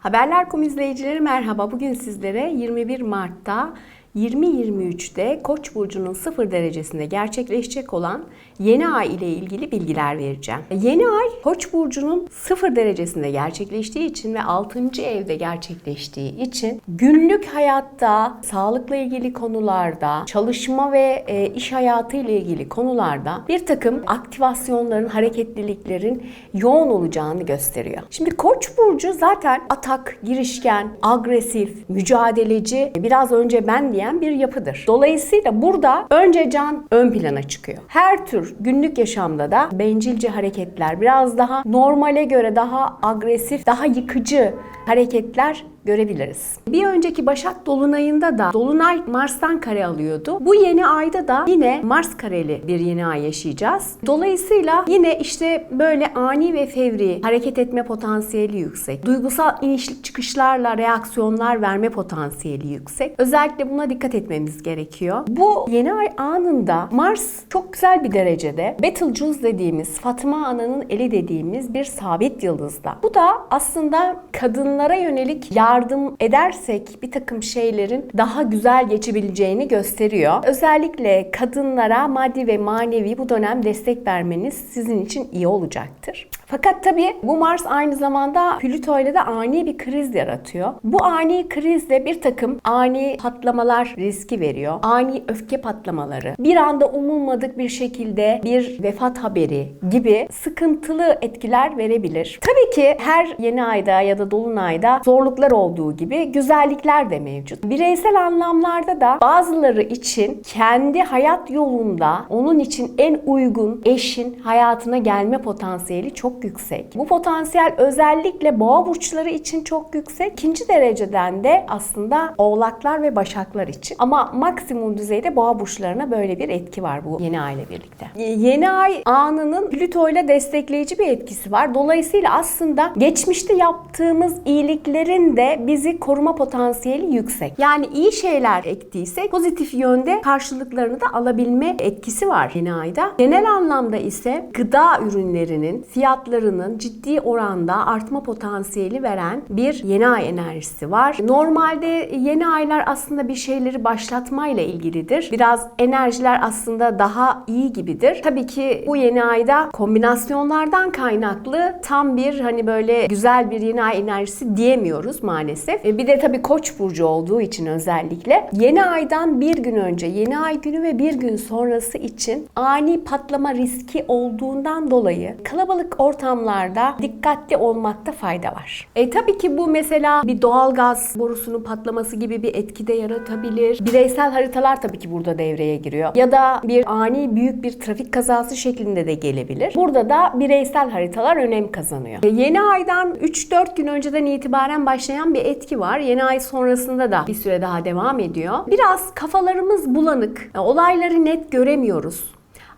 Haberler.com izleyicileri merhaba. Bugün sizlere 21 Mart'ta 2023'te Koç burcunun 0 derecesinde gerçekleşecek olan yeni ay ile ilgili bilgiler vereceğim. Yeni ay Koç burcunun 0 derecesinde gerçekleştiği için ve 6. evde gerçekleştiği için günlük hayatta, sağlıkla ilgili konularda, çalışma ve e, iş hayatı ile ilgili konularda bir takım aktivasyonların, hareketliliklerin yoğun olacağını gösteriyor. Şimdi Koç burcu zaten atak, girişken, agresif, mücadeleci, biraz önce ben diyen bir yapıdır. Dolayısıyla burada önce can ön plana çıkıyor. Her tür günlük yaşamda da bencilce hareketler, biraz daha normale göre daha agresif, daha yıkıcı hareketler görebiliriz. Bir önceki Başak Dolunay'ında da Dolunay Mars'tan kare alıyordu. Bu yeni ayda da yine Mars kareli bir yeni ay yaşayacağız. Dolayısıyla yine işte böyle ani ve fevri hareket etme potansiyeli yüksek. Duygusal inişlik çıkışlarla reaksiyonlar verme potansiyeli yüksek. Özellikle buna dikkat etmemiz gerekiyor. Bu yeni ay anında Mars çok güzel bir derecede Betelgeuse dediğimiz Fatıma Ana'nın eli dediğimiz bir sabit yıldızda. Bu da aslında kadınlara yönelik yardım edersek bir takım şeylerin daha güzel geçebileceğini gösteriyor. Özellikle kadınlara maddi ve manevi bu dönem destek vermeniz sizin için iyi olacaktır. Fakat tabii bu Mars aynı zamanda Plüto ile de ani bir kriz yaratıyor. Bu ani krizle bir takım ani patlamalar riski veriyor. Ani öfke patlamaları, bir anda umulmadık bir şekilde bir vefat haberi gibi sıkıntılı etkiler verebilir. Tabii ki her yeni ayda ya da dolunayda zorluklar olduğu gibi güzellikler de mevcut. Bireysel anlamlarda da bazıları için kendi hayat yolunda onun için en uygun eşin hayatına gelme potansiyeli çok yüksek. Bu potansiyel özellikle boğa burçları için çok yüksek. İkinci dereceden de aslında oğlaklar ve başaklar için. Ama maksimum düzeyde boğa burçlarına böyle bir etki var bu yeni ay ile birlikte. Yeni ay anının Plüto ile destekleyici bir etkisi var. Dolayısıyla aslında geçmişte yaptığımız iyiliklerin de bizi koruma potansiyeli yüksek. Yani iyi şeyler ektiysek pozitif yönde karşılıklarını da alabilme etkisi var yeni ayda. Genel anlamda ise gıda ürünlerinin fiyatlarının ciddi oranda artma potansiyeli veren bir yeni ay enerjisi var. Normalde yeni aylar aslında bir şeyleri başlatmayla ilgilidir. Biraz enerjiler aslında daha iyi gibidir. Tabii ki bu yeni ayda kombinasyonlardan kaynaklı tam bir hani böyle güzel bir yeni ay enerjisi diyemiyoruz maalesef. E, Bir de tabii Koç burcu olduğu için özellikle yeni aydan bir gün önce, yeni ay günü ve bir gün sonrası için ani patlama riski olduğundan dolayı kalabalık ortamlarda dikkatli olmakta fayda var. E tabii ki bu mesela bir doğal gaz borusunun patlaması gibi bir etki de yaratabilir. Bireysel haritalar tabii ki burada devreye giriyor. Ya da bir ani büyük bir trafik kazası şeklinde de gelebilir. Burada da bireysel haritalar önem kazanıyor. E, yeni aydan 3-4 gün önceden itibaren başlayan bir etki var. Yeni ay sonrasında da bir süre daha devam ediyor. Biraz kafalarımız bulanık. E, Olayları net göremiyoruz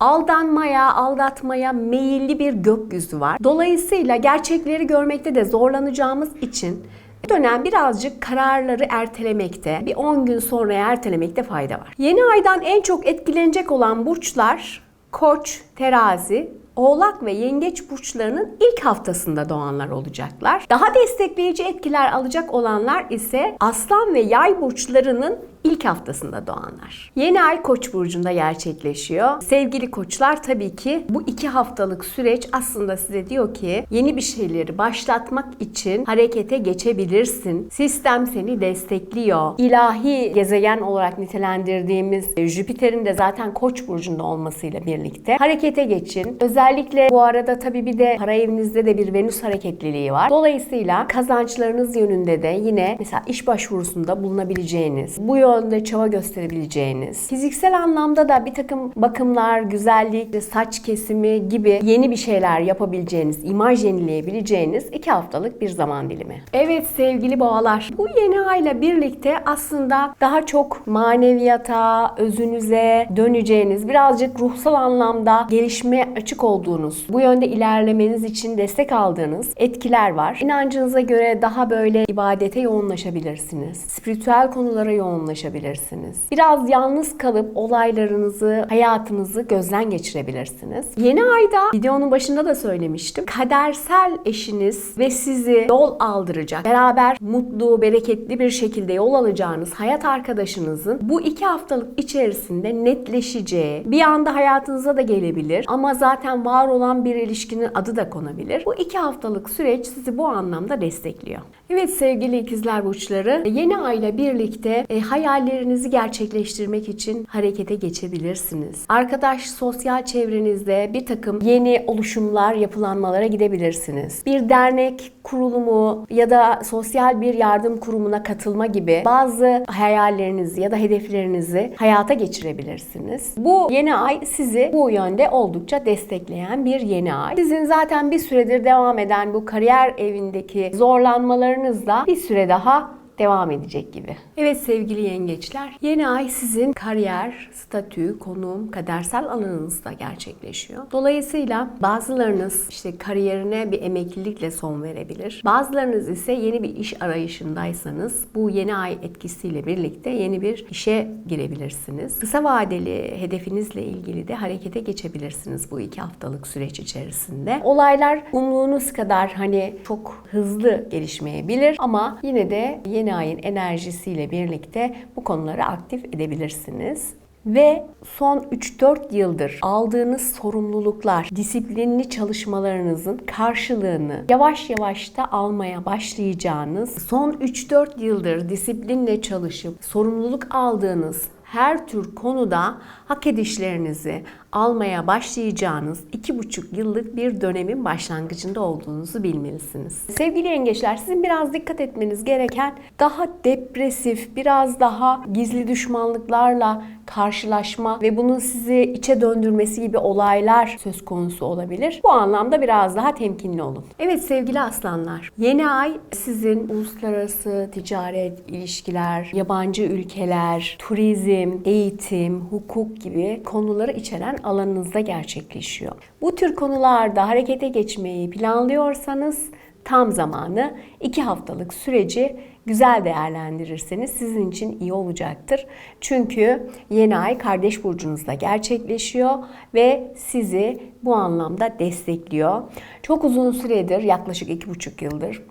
aldanmaya, aldatmaya meyilli bir gökyüzü var. Dolayısıyla gerçekleri görmekte de zorlanacağımız için bu dönem birazcık kararları ertelemekte, bir 10 gün sonraya ertelemekte fayda var. Yeni aydan en çok etkilenecek olan burçlar Koç, Terazi, Oğlak ve Yengeç burçlarının ilk haftasında doğanlar olacaklar. Daha destekleyici etkiler alacak olanlar ise Aslan ve Yay burçlarının ilk haftasında doğanlar. Yeni ay Koç burcunda gerçekleşiyor. Sevgili koçlar tabii ki bu iki haftalık süreç aslında size diyor ki yeni bir şeyleri başlatmak için harekete geçebilirsin. Sistem seni destekliyor. İlahi gezegen olarak nitelendirdiğimiz Jüpiter'in de zaten Koç burcunda olmasıyla birlikte harekete geçin. Özellikle bu arada tabii bir de para evinizde de bir Venüs hareketliliği var. Dolayısıyla kazançlarınız yönünde de yine mesela iş başvurusunda bulunabileceğiniz, bu yönde çaba gösterebileceğiniz, fiziksel anlamda da bir takım bakımlar, güzellik, saç kesimi gibi yeni bir şeyler yapabileceğiniz, imaj yenileyebileceğiniz iki haftalık bir zaman dilimi. Evet sevgili boğalar, bu yeni ayla birlikte aslında daha çok maneviyata, özünüze döneceğiniz, birazcık ruhsal anlamda gelişmeye açık olduğunuz, bu yönde ilerlemeniz için destek aldığınız etkiler var. İnancınıza göre daha böyle ibadete yoğunlaşabilirsiniz. Spiritüel konulara yoğunlaşabilirsiniz çalışabilirsiniz. Biraz yalnız kalıp olaylarınızı, hayatınızı gözden geçirebilirsiniz. Yeni ayda videonun başında da söylemiştim. Kadersel eşiniz ve sizi yol aldıracak, beraber mutlu, bereketli bir şekilde yol alacağınız hayat arkadaşınızın bu iki haftalık içerisinde netleşeceği, bir anda hayatınıza da gelebilir ama zaten var olan bir ilişkinin adı da konabilir. Bu iki haftalık süreç sizi bu anlamda destekliyor. Evet sevgili ikizler burçları, yeni ayla birlikte e, hayallerinizi gerçekleştirmek için harekete geçebilirsiniz. Arkadaş, sosyal çevrenizde bir takım yeni oluşumlar, yapılanmalara gidebilirsiniz. Bir dernek kurulumu ya da sosyal bir yardım kurumuna katılma gibi bazı hayallerinizi ya da hedeflerinizi hayata geçirebilirsiniz. Bu yeni ay sizi bu yönde oldukça destekleyen bir yeni ay. Sizin zaten bir süredir devam eden bu kariyer evindeki zorlanmalarınız da bir süre daha devam edecek gibi. Evet sevgili yengeçler, yeni ay sizin kariyer, statü, konum, kadersel alanınızda gerçekleşiyor. Dolayısıyla bazılarınız işte kariyerine bir emeklilikle son verebilir. Bazılarınız ise yeni bir iş arayışındaysanız bu yeni ay etkisiyle birlikte yeni bir işe girebilirsiniz. Kısa vadeli hedefinizle ilgili de harekete geçebilirsiniz bu iki haftalık süreç içerisinde. Olaylar umduğunuz kadar hani çok hızlı gelişmeyebilir ama yine de yeni yeni ayın enerjisiyle birlikte bu konuları aktif edebilirsiniz. Ve son 3-4 yıldır aldığınız sorumluluklar, disiplinli çalışmalarınızın karşılığını yavaş yavaş da almaya başlayacağınız, son 3-4 yıldır disiplinle çalışıp sorumluluk aldığınız her tür konuda hak edişlerinizi almaya başlayacağınız iki buçuk yıllık bir dönemin başlangıcında olduğunuzu bilmelisiniz. Sevgili yengeçler sizin biraz dikkat etmeniz gereken daha depresif, biraz daha gizli düşmanlıklarla karşılaşma ve bunun sizi içe döndürmesi gibi olaylar söz konusu olabilir. Bu anlamda biraz daha temkinli olun. Evet sevgili aslanlar, yeni ay sizin uluslararası ticaret, ilişkiler, yabancı ülkeler, turizm, eğitim, hukuk gibi konuları içeren alanınızda gerçekleşiyor. Bu tür konularda harekete geçmeyi planlıyorsanız tam zamanı 2 haftalık süreci güzel değerlendirirseniz sizin için iyi olacaktır. Çünkü yeni ay kardeş burcunuzda gerçekleşiyor ve sizi bu anlamda destekliyor. Çok uzun süredir yaklaşık 2,5 yıldır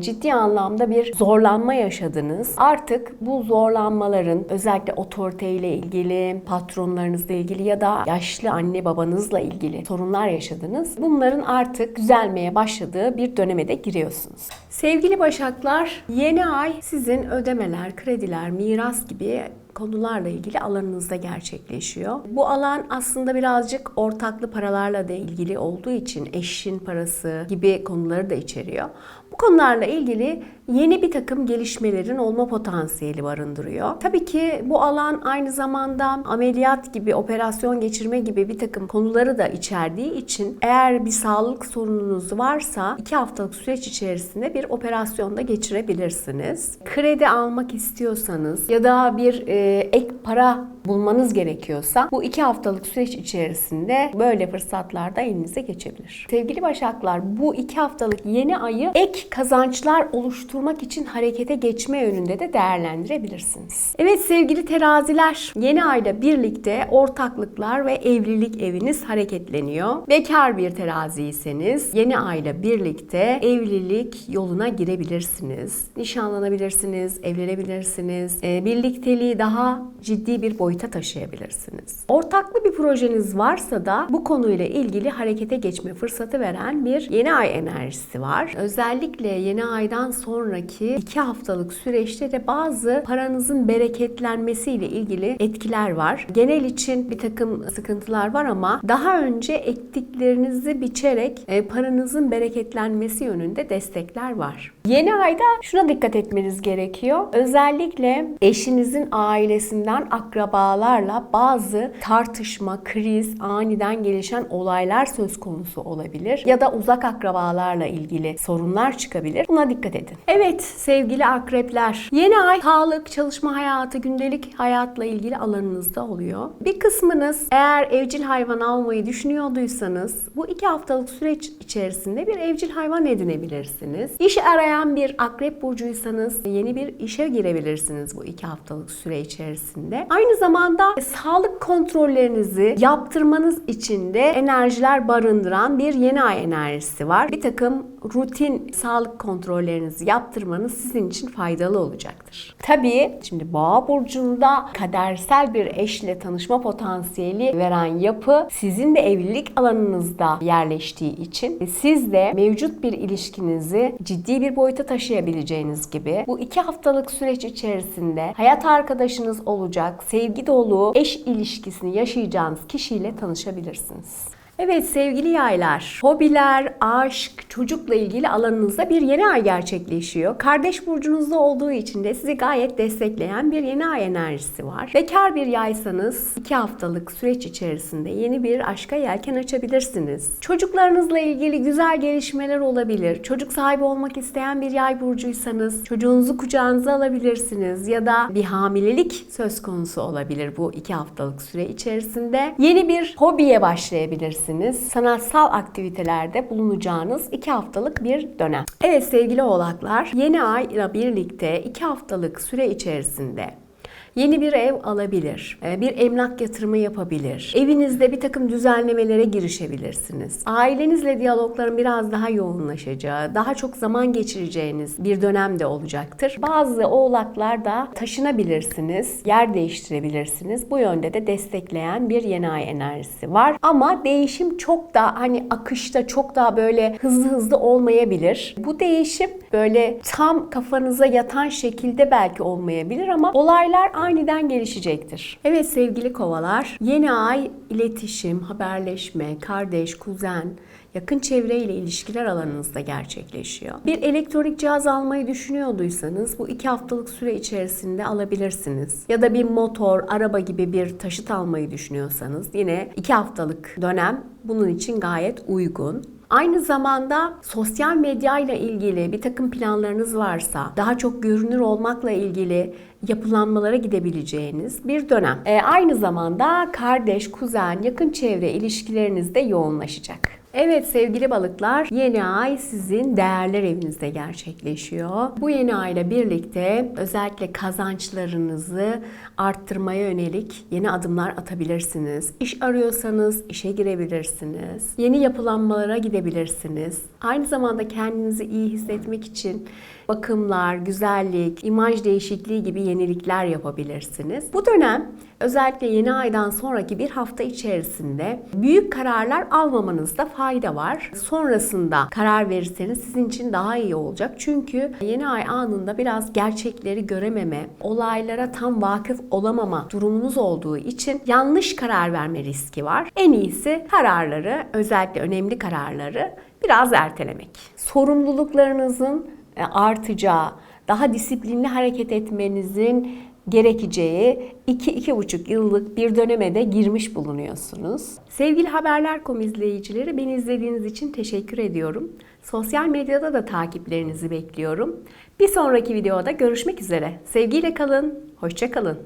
ciddi anlamda bir zorlanma yaşadınız. Artık bu zorlanmaların özellikle otoriteyle ilgili, patronlarınızla ilgili ya da yaşlı anne babanızla ilgili sorunlar yaşadınız. Bunların artık düzelmeye başladığı bir döneme de giriyorsunuz. Sevgili Başaklar, yeni ay sizin ödemeler, krediler, miras gibi konularla ilgili alanınızda gerçekleşiyor. Bu alan aslında birazcık ortaklı paralarla da ilgili olduğu için eşin parası gibi konuları da içeriyor. Bu konularla ilgili yeni bir takım gelişmelerin olma potansiyeli barındırıyor. Tabii ki bu alan aynı zamanda ameliyat gibi, operasyon geçirme gibi bir takım konuları da içerdiği için eğer bir sağlık sorununuz varsa 2 haftalık süreç içerisinde bir operasyonda geçirebilirsiniz. Kredi almak istiyorsanız ya da bir e, ek para bulmanız gerekiyorsa bu 2 haftalık süreç içerisinde böyle fırsatlar da elinize geçebilir. Sevgili Başaklar bu 2 haftalık yeni ayı ek kazançlar oluşturmak için harekete geçme yönünde de değerlendirebilirsiniz. Evet sevgili teraziler yeni ayda birlikte ortaklıklar ve evlilik eviniz hareketleniyor. Bekar bir teraziyseniz yeni ayla birlikte evlilik yoluna girebilirsiniz. Nişanlanabilirsiniz, evlenebilirsiniz. E, birlikteliği daha ciddi bir boyuta taşıyabilirsiniz. Ortaklı bir projeniz varsa da bu konuyla ilgili harekete geçme fırsatı veren bir yeni ay enerjisi var. Özellikle yeni aydan sonraki 2 haftalık süreçte de bazı paranızın bereketlenmesiyle ilgili etkiler var. Genel için bir takım sıkıntılar var ama daha önce ektiklerinizi biçerek e, paranızın bereketlenmesi yönünde destekler var. Yeni ayda şuna dikkat etmeniz gerekiyor. Özellikle eşinizin ailesinden akrabalarla bazı tartışma, kriz, aniden gelişen olaylar söz konusu olabilir. Ya da uzak akrabalarla ilgili sorunlar çıkabilir. Buna dikkat edin. Evet sevgili akrepler. Yeni ay sağlık, çalışma hayatı, gündelik hayatla ilgili alanınızda oluyor. Bir kısmınız eğer evcil hayvan almayı düşünüyorduysanız bu iki haftalık süreç içerisinde bir evcil hayvan edinebilirsiniz. İş arayan başlayan bir akrep burcuysanız yeni bir işe girebilirsiniz bu iki haftalık süre içerisinde. Aynı zamanda sağlık kontrollerinizi yaptırmanız için de enerjiler barındıran bir yeni ay enerjisi var. Bir takım rutin sağlık kontrollerinizi yaptırmanız sizin için faydalı olacaktır. Tabii şimdi Boğa burcunda kadersel bir eşle tanışma potansiyeli veren yapı sizin de evlilik alanınızda yerleştiği için siz de mevcut bir ilişkinizi ciddi bir boyuta taşıyabileceğiniz gibi bu iki haftalık süreç içerisinde hayat arkadaşınız olacak, sevgi dolu eş ilişkisini yaşayacağınız kişiyle tanışabilirsiniz. Evet sevgili yaylar, hobiler, aşk, çocukla ilgili alanınızda bir yeni ay gerçekleşiyor. Kardeş burcunuzda olduğu için de sizi gayet destekleyen bir yeni ay enerjisi var. Bekar bir yaysanız 2 haftalık süreç içerisinde yeni bir aşka yelken açabilirsiniz. Çocuklarınızla ilgili güzel gelişmeler olabilir. Çocuk sahibi olmak isteyen bir yay burcuysanız çocuğunuzu kucağınıza alabilirsiniz ya da bir hamilelik söz konusu olabilir bu 2 haftalık süre içerisinde. Yeni bir hobiye başlayabilirsiniz sanatsal aktivitelerde bulunacağınız 2 haftalık bir dönem. Evet sevgili oğlaklar, yeni ay ile birlikte 2 haftalık süre içerisinde Yeni bir ev alabilir, e, bir emlak yatırımı yapabilir, evinizde bir takım düzenlemelere girişebilirsiniz. Ailenizle diyalogların biraz daha yoğunlaşacağı, daha çok zaman geçireceğiniz bir dönem de olacaktır. Bazı oğlaklar da taşınabilirsiniz, yer değiştirebilirsiniz. Bu yönde de destekleyen bir yeni ay enerjisi var. Ama değişim çok da hani akışta çok daha böyle hızlı hızlı olmayabilir. Bu değişim böyle tam kafanıza yatan şekilde belki olmayabilir ama olaylar aniden gelişecektir. Evet sevgili kovalar, yeni ay iletişim, haberleşme, kardeş, kuzen, yakın çevreyle ilişkiler alanınızda gerçekleşiyor. Bir elektronik cihaz almayı düşünüyorduysanız bu iki haftalık süre içerisinde alabilirsiniz. Ya da bir motor, araba gibi bir taşıt almayı düşünüyorsanız yine iki haftalık dönem bunun için gayet uygun. Aynı zamanda sosyal medya ile ilgili bir takım planlarınız varsa, daha çok görünür olmakla ilgili yapılanmalara gidebileceğiniz bir dönem. E, aynı zamanda kardeş, kuzen, yakın çevre ilişkileriniz de yoğunlaşacak. Evet sevgili balıklar, yeni ay sizin değerler evinizde gerçekleşiyor. Bu yeni ayla birlikte özellikle kazançlarınızı arttırmaya yönelik yeni adımlar atabilirsiniz. İş arıyorsanız işe girebilirsiniz. Yeni yapılanmalara gidebilirsiniz. Aynı zamanda kendinizi iyi hissetmek için bakımlar, güzellik, imaj değişikliği gibi yenilikler yapabilirsiniz. Bu dönem özellikle yeni aydan sonraki bir hafta içerisinde büyük kararlar almamanızda fayda var. Sonrasında karar verirseniz sizin için daha iyi olacak. Çünkü yeni ay anında biraz gerçekleri görememe, olaylara tam vakıf olamama durumunuz olduğu için yanlış karar verme riski var. En iyisi kararları, özellikle önemli kararları biraz ertelemek. Sorumluluklarınızın artacağı, daha disiplinli hareket etmenizin gerekeceği 2-2,5 yıllık bir döneme de girmiş bulunuyorsunuz. Sevgili Haberler.com izleyicileri beni izlediğiniz için teşekkür ediyorum. Sosyal medyada da takiplerinizi bekliyorum. Bir sonraki videoda görüşmek üzere. Sevgiyle kalın, hoşça kalın.